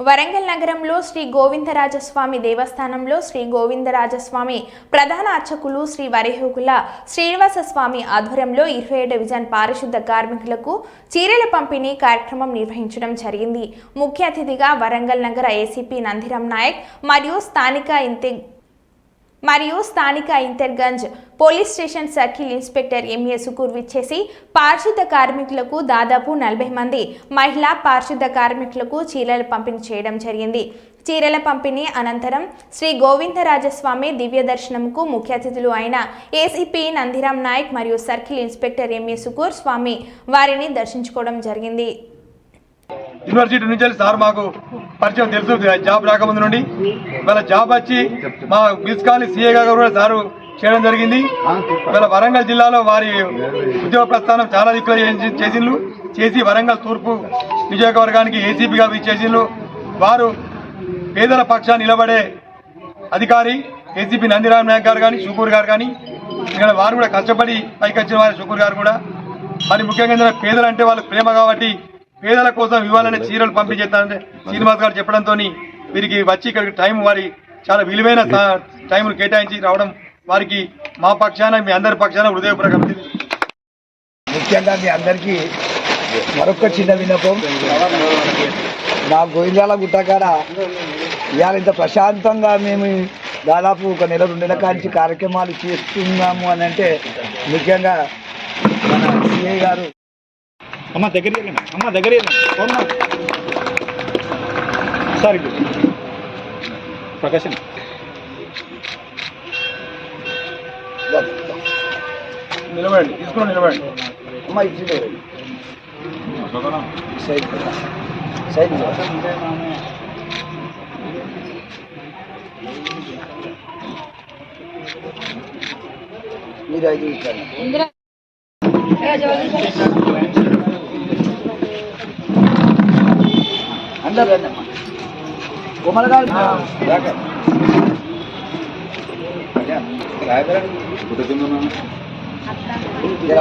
వరంగల్ నగరంలో శ్రీ గోవిందరాజస్వామి దేవస్థానంలో శ్రీ గోవిందరాజస్వామి ప్రధాన అర్చకులు శ్రీ వరిహోగుల శ్రీనివాస స్వామి ఆధ్వర్యంలో ఇరవై డివిజన్ పారిశుద్ధ కార్మికులకు చీరల పంపిణీ కార్యక్రమం నిర్వహించడం జరిగింది. ముఖ్య అతిథిగా వరంగల్ నగర ఏసీపీ నందిరామ్ నాయక్ మరియు స్థానిక ఇంతే మరియు స్థానిక Intezargunj police station circle inspector MA Sukur విచ్చేసి పారిశుద్ధ కార్మికులకు దాదాపు నలభై మంది మహిళా పారిశుద్ధ కార్మికులకు చీరలు పంపిణీ చేయడం జరిగింది. చీరల పంపిణీ అనంతరం శ్రీ గోవిందరాజస్వామి దివ్య దర్శనంకు ముఖ్య అతిథులు అయిన ఏసీపీ నందిరామ్ నాయక్ మరియు సర్కిల్ ఇన్స్పెక్టర్ ఎంఏ సుకూర్ స్వామి వారిని దర్శించుకోవడం జరిగింది. యూనివర్సిటీ నుంచి సార్ మాకు పరిచయం తెలుసు జాబ్ రాకముందు నుండి. ఇవాళ జాబ్ వచ్చి మా బిల్స్ కాలనీ సీఏ గారు కూడా సారు చేయడం జరిగింది. ఇవాళ వరంగల్ జిల్లాలో వారి ఉద్యోగ ప్రస్థానం చాలా దిక్కులు చేసి- చేసిండ్రు. చేసి వరంగల్ తూర్పు నియోజకవర్గానికి ఏసీపీగా చేసిండ్రు వారు పేదల పక్షాన్ని నిలబడే అధికారి ఏసీపీ నందిరామ్ నాయక్ గారు కానీ షుకూర్ గారు కానీ ఇక్కడ వారు కూడా కష్టపడి పైకి వచ్చిన వారు షుకూర్ గారు కూడా. మరి ముఖ్యంగా ఏంటంటే పేదలు అంటే ప్రేమ కాబట్టి పేదల కోసం ఇవ్వాలనే చీరలు పంపిణీ చేస్తారంటే శ్రీనివాస్ గారు చెప్పడంతో వీరికి వచ్చి ఇక్కడికి టైం వారి చాలా విలువైన టైంను కేటాయించి రావడం వారికి మా పక్షాన మీ అందరి పక్షాన హృదయపూర్వక అభినందనలు. ముఖ్యంగా మీ అందరికీ మరొక చిన్న విన్నపం మా గోవిందాల గుట్టకాడ ఇవాళ ఇంత ప్రశాంతంగా మేము దాదాపు ఒక నెల రెండు నెలల కాంచి కార్యక్రమాలు చేస్తున్నాము అని అంటే ముఖ్యంగా మన సిఐ గారు అమ్మ దగ్గర అమ్మ దగ్గర సార్ ప్రకాశం. నిలబడండి తీసుకుని నిలబడండి. అమ్మ ఇచ్చిండే సైడ్ సైడ్ మీరు ఐదు ఇచ్చారు అమ్మా కోమల గారు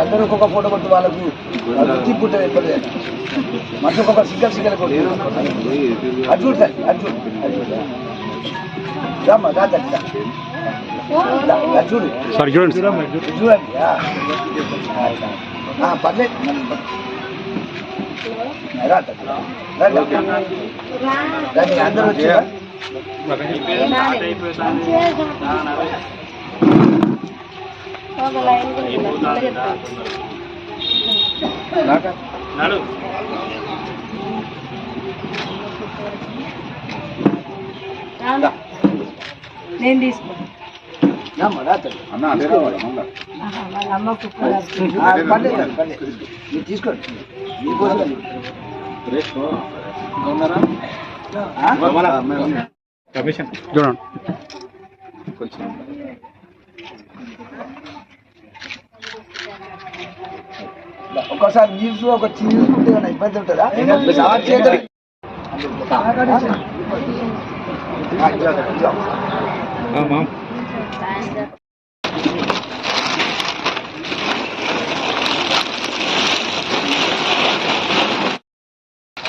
అందరూ ఒక్కొక్క ఫోటో కొట్టు వాళ్ళకు వృత్తి పుట్టే ఎప్పటిదైనా మనసు ఒక్కొక్క సింగల్ సింగల్ కొట్టు అది చూడు సార్ అది చూడు రామ్మా రా చూడు చూడండి చూడండి పర్లేదు. అందరూ వచ్చారా నేను తీసుకుంటాను తీసుకోండి. మీకోసం? కమిషన్ చూడండి. ఒక్కసారి నీళ్ళు ఒక చీజ్ ఉంటే ఇబ్బంది ఉంటుందా సార్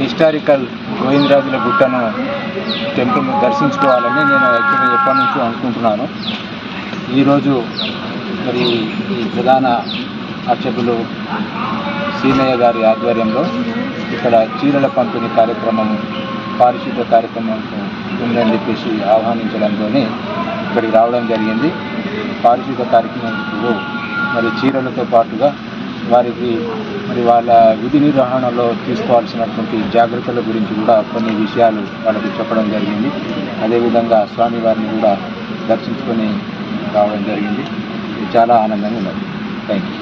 హిస్టారికల్ గోవిందరాజుల గుట్టను టెంపుల్ను దర్శించుకోవాలని నేను యాక్చువల్గా ఎప్పటి నుంచో అనుకుంటున్నాను. ఈరోజు మరి ఈ ప్రధాన అర్చకులు సీనయ్య గారి ఆధ్వర్యంలో ఇక్కడ చీరల పంపిణీ కార్యక్రమం పారిశుద్ధ కార్యక్రమం ఉందని చెప్పేసి ఆహ్వానించడంతో ఇక్కడికి రావడం జరిగింది. పారిశుద్ధ కార్యక్రమంలో మరి చీరలతో పాటుగా వారికి మరి వాళ్ళ విధి నిర్వహణలో తీసుకోవాల్సినటువంటి జాగ్రత్తల గురించి కూడా కొన్ని విషయాలు వాళ్ళకి చెప్పడం జరిగింది. అదేవిధంగా స్వామివారిని కూడా దర్శించుకొని రావడం జరిగింది. ఇది చాలా ఆనందంగా ఉన్నది. Thank you